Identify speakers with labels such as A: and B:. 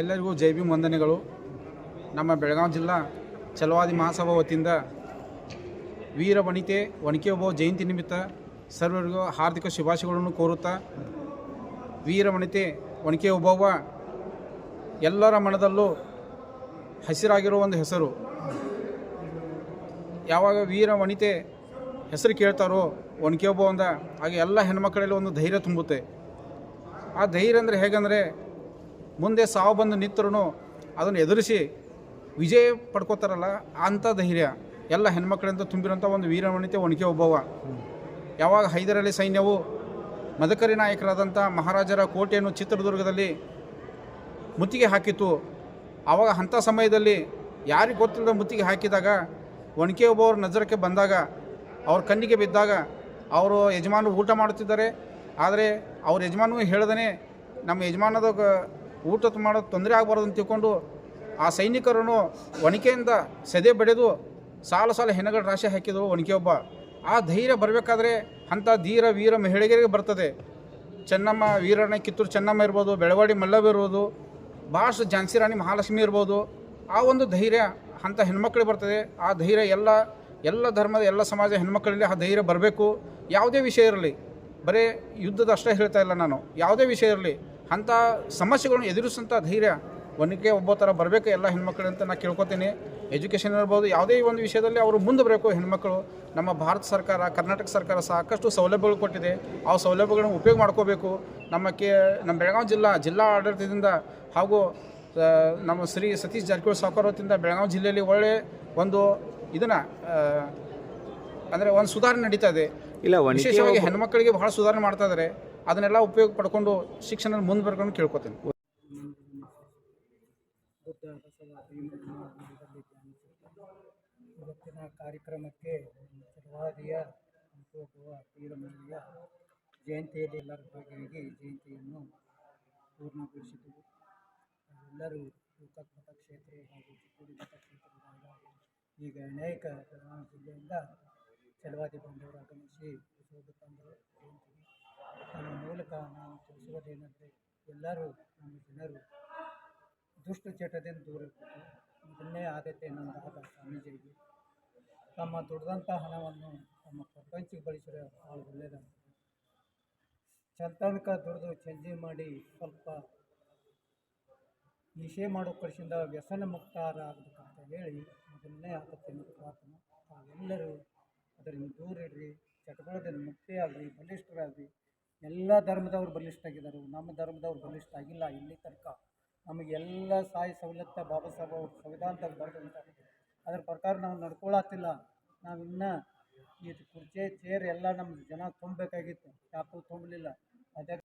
A: ಎಲ್ಲರಿಗೂ ಜೈ ಭೀಮ್ ವಂದನೆಗಳು. ನಮ್ಮ ಬೆಳಗಾವಿ ಜಿಲ್ಲಾ ಛಲವಾದಿ ಮಹಾಸಭಾ ವತಿಯಿಂದ ವೀರ ವನಿತೆ ಒನಕೆ ಒಬ್ಬ ಜಯಂತಿ ನಿಮಿತ್ತ ಸರ್ವರಿಗೂ ಹಾರ್ದಿಕ ಶುಭಾಶಯಗಳನ್ನು ಕೋರುತ್ತಾ ವೀರ ವನಿತೆ ಒನಕೆ ಒಬ್ಬವ್ವ ಎಲ್ಲರ ಮನದಲ್ಲೂ ಹಸಿರಾಗಿರೋ ಒಂದು ಹೆಸರು. ಯಾವಾಗ ವೀರ ವನಿತೆ ಹೆಸರು ಕೇಳ್ತಾರೋ ಒನಕೆ ಒಬ್ಬ ಅಂದ ಆಗ ಎಲ್ಲ ಹೆಣ್ಮಕ್ಕಳಲ್ಲಿ ಒಂದು ಧೈರ್ಯ ತುಂಬುತ್ತೆ. ಆ ಧೈರ್ಯ ಅಂದರೆ ಹೇಗಂದರೆ ಮುಂದೆ ಸಾವು ಬಂದು ನಿಂತರೂ ಅದನ್ನು ಎದುರಿಸಿ ವಿಜಯ ಪಡ್ಕೋತಾರಲ್ಲ ಅಂಥ ಧೈರ್ಯ. ಎಲ್ಲ ಹೆಣ್ಮಕ್ಳಿಂದ ತುಂಬಿರೋಂಥ ಒಂದು ವೀರವನಿತೆ ಒಣಕೆ ಒಬ್ಬವ. ಯಾವಾಗ ಹೈದರಲಿ ಸೈನ್ಯವು ಮದಕರಿ ನಾಯಕರಾದಂಥ ಮಹಾರಾಜರ ಕೋಟೆಯನ್ನು ಚಿತ್ರದುರ್ಗದಲ್ಲಿ ಮುತ್ತಿಗೆ ಹಾಕಿತ್ತು. ಆವಾಗ ಅಂಥ ಸಮಯದಲ್ಲಿ ಯಾರಿಗೆ ಗೊತ್ತಿಲ್ಲದ ಮುತ್ತಿಗೆ ಹಾಕಿದಾಗ ಒಣಕೆ ಒಬ್ಬವ್ರ ನಜರಕ್ಕೆ ಬಂದಾಗ, ಅವ್ರ ಕಣ್ಣಿಗೆ ಬಿದ್ದಾಗ ಅವರು ಯಜಮಾನರು ಊಟ ಮಾಡುತ್ತಿದ್ದಾರೆ. ಆದರೆ ಅವ್ರ ಯಜಮಾನೂ ಹೇಳ್ದೇ ನಮ್ಮ ಯಜಮಾನದ ಗ- ಊಟ ಮಾಡೋದು ತೊಂದರೆ ಆಗಬಾರ್ದು ಅಂತ ತಿಳ್ಕೊಂಡು ಆ ಸೈನಿಕರನ್ನು ಒಣಕೆಯಿಂದ ಸೆದೆ ಬಡಿದು ಸಾಲ ಸಾಲ ಹೆಣಗಳ ರಾಶಿ ಹಾಕಿದವು ಒಬ್ಬ ಆ ಧೈರ್ಯ ಬರಬೇಕಾದ್ರೆ ಅಂಥ ಧೀರ, ವೀರ ಮಹಿಳೆಯರಿಗೆ ಬರ್ತದೆ. ಚೆನ್ನಮ್ಮ, ವೀರಣ್ಣ, ಕಿತ್ತೂರು ಚೆನ್ನಮ್ಮ ಇರ್ಬೋದು, ಬೆಳವಾಡಿ ಮಲ್ಲವ್ ಇರ್ಬೋದು, ಭಾಳಷ್ಟು ಝಾನ್ಸಿ ರಾಣಿ ಮಹಾಲಕ್ಷ್ಮಿ ಇರ್ಬೋದು, ಆ ಒಂದು ಧೈರ್ಯ ಅಂಥ ಹೆಣ್ಮಕ್ಳಿಗೆ ಬರ್ತದೆ. ಆ ಧೈರ್ಯ ಎಲ್ಲ ಎಲ್ಲ ಧರ್ಮದ, ಎಲ್ಲ ಸಮಾಜ ಹೆಣ್ಮಕ್ಳಲ್ಲಿ ಆ ಧೈರ್ಯ ಬರಬೇಕು. ಯಾವುದೇ ವಿಷಯ ಇರಲಿ. ಬರೀ ಯುದ್ಧದಷ್ಟೇ ಹೇಳ್ತಾ ಇಲ್ಲ ನಾನು. ಯಾವುದೇ ವಿಷಯ ಇರಲಿ. ಅಂಥ ಸಮಸ್ಯೆಗಳನ್ನು ಎದುರಿಸುವಂಥ ಧೈರ್ಯ ಒನಕೆ ಒಬ್ಬ ಥರ ಬರಬೇಕು ಎಲ್ಲ ಹೆಣ್ಮಕ್ಳು ಅಂತ ನಾನು ಕೇಳ್ಕೊತೀನಿ. ಎಜುಕೇಷನ್ ಇರ್ಬೋದು ಯಾವುದೇ ಒಂದು ವಿಷಯದಲ್ಲಿ ಅವರು ಮುಂದೆ ಬರಬೇಕು ಹೆಣ್ಮಕ್ಳು. ನಮ್ಮ ಭಾರತ ಸರ್ಕಾರ ಕರ್ನಾಟಕ ಸರ್ಕಾರ ಸಾಕಷ್ಟು ಸೌಲಭ್ಯಗಳು ಕೊಟ್ಟಿದೆ. ಆ ಸೌಲಭ್ಯಗಳನ್ನು ಉಪಯೋಗ ಮಾಡ್ಕೋಬೇಕು. ನಮ್ಮ ಕೆ ನಮ್ಮ ಬೆಳಗಾವಿ ಜಿಲ್ಲಾ ಜಿಲ್ಲಾ ಆಡಳಿತದಿಂದ ಹಾಗೂ ನಮ್ಮ ಶ್ರೀ ಸತೀಶ್ ಜಾರಕಿಹೊಳಿ ಸಾವ್ಕಾರ ವತಿಯಿಂದ ಬೆಳಗಾವಿ ಜಿಲ್ಲೆಯಲ್ಲಿ ಒಳ್ಳೆ ಒಂದು ಇದನ್ನು ಅಂದರೆ ಒಂದು ಸುಧಾರಣೆ ನಡೀತಾ ಇದೆ.
B: ಇಲ್ಲ
A: ವಿಶೇಷವಾಗಿ ಹೆಣ್ಮಕ್ಳಿಗೆ ಬಹಳ ಸುಧಾರಣೆ ಮಾಡ್ತಾ ಇದ್ದಾರೆ ಅದನ್ನೆಲ್ಲ ಉಪಯೋಗ ಪಡ್ಕೊಂಡು ಶಿಕ್ಷಣ ಮುಂದೆ ಬರ್ಕೊಂಡು ಕೇಳ್ಕೊತೀನಿ.
C: ಇವತ್ತಿನ ಕಾರ್ಯಕ್ರಮಕ್ಕೆ ಸರ್ವಾದಿಯ ಹುಟ್ಟುಹಬ್ಬುವ ವೀರಮಹಿಳೆಯ ಜಯಂತಿಯಲ್ಲಿ ಎಲ್ಲರೂ ಭಾಗಿಯಾಗಿ ಜಯಂತಿಯನ್ನು ಪೂರ್ಣಗೊಳಿಸಿದೆವು. ಎಲ್ಲರೂ ಗೋಕಾಕ್ ಕ್ಷೇತ್ರ ಹಾಗೂ ಚಿಕ್ಕೋಡಿ ಮತಕ್ಷೇತ್ರದಾಗ ಈಗ ಅನೇಕ ಜಿಲ್ಲೆಯಿಂದ ಚಲವಾದಿ ಬಂದವರು ಆಗಮಿಸಿ ತಂದರು ನಾವು ತಿಳಿಸುವುದೇನೆಂದರೆ ಎಲ್ಲರೂ ನಮ್ಮ ಜನರು ದುಷ್ಟ ಚಟದಿಂದ ದೂರ ಇರಬೇಕು. ಇದನ್ನೇ ಆದ್ಯತೆ ನಮ್ಮದಾದ ಸ್ವಾಮೀಜಿಗೆ ತಮ್ಮ ದುಡ್ದಂಥ ಹಣವನ್ನು ತಮ್ಮ ಪ್ರಪಂಚಕ್ಕೆ ಬಳಸಿದ್ರೆ ಭಾಳ ಒಳ್ಳೆಯದಾಗ್ತದೆ ಚಂತನಕ ದುಡಿದು ಚಂಜಿ ಮಾಡಿ ಸ್ವಲ್ಪ ನಿಷೇ ಮಾಡೋ ಕಡಿಸಿಂದ ವ್ಯಸನ ಮುಕ್ತಾರ ಆಗಬೇಕಂತ ಹೇಳಿ ಮೊದಲನೇ ಆದ್ಯತೆ ಪ್ರಾರ್ಥನೆ. ತಾವೆಲ್ಲರೂ ಅದರಿಂದ ದೂರ ಇಡ್ರಿ ಚಟಗಳದಿಂದ ಮುಕ್ತಿಯಾಗಲಿ ಬಲಿಷ್ಠರಾಗಲಿ ಎಲ್ಲ ಧರ್ಮದವ್ರು ಬಲಿಷ್ಠಾಗಿದ್ದಾರೆ ನಮ್ಮ ಧರ್ಮದವ್ರು ಬಲಿಷ್ಠ ಆಗಿಲ್ಲ. ಇಲ್ಲಿ ತನಕ ನಮಗೆಲ್ಲ ಸಾಯಿ ಸವಲತ್ತು ಬಾಬಾ ಸಾಹೇಬ್ ಅವ್ರ ಸಂವಿಧಾನದಲ್ಲಿ ಬರೆದಂತ ಅದ್ರ ಪ್ರಕಾರ ನಾವು ನಡ್ಕೊಳತ್ತಿಲ್ಲ. ನಾವು ಇನ್ನೂ ಈ ಕುರ್ಚಿ ಚೇರ್ ಎಲ್ಲ ನಮ್ಮ ಜನ ತುಂಬಬೇಕಾಗಿತ್ತು. ಯಾಕೂ ತುಂಬಲಿಲ್ಲ. ಅದೇ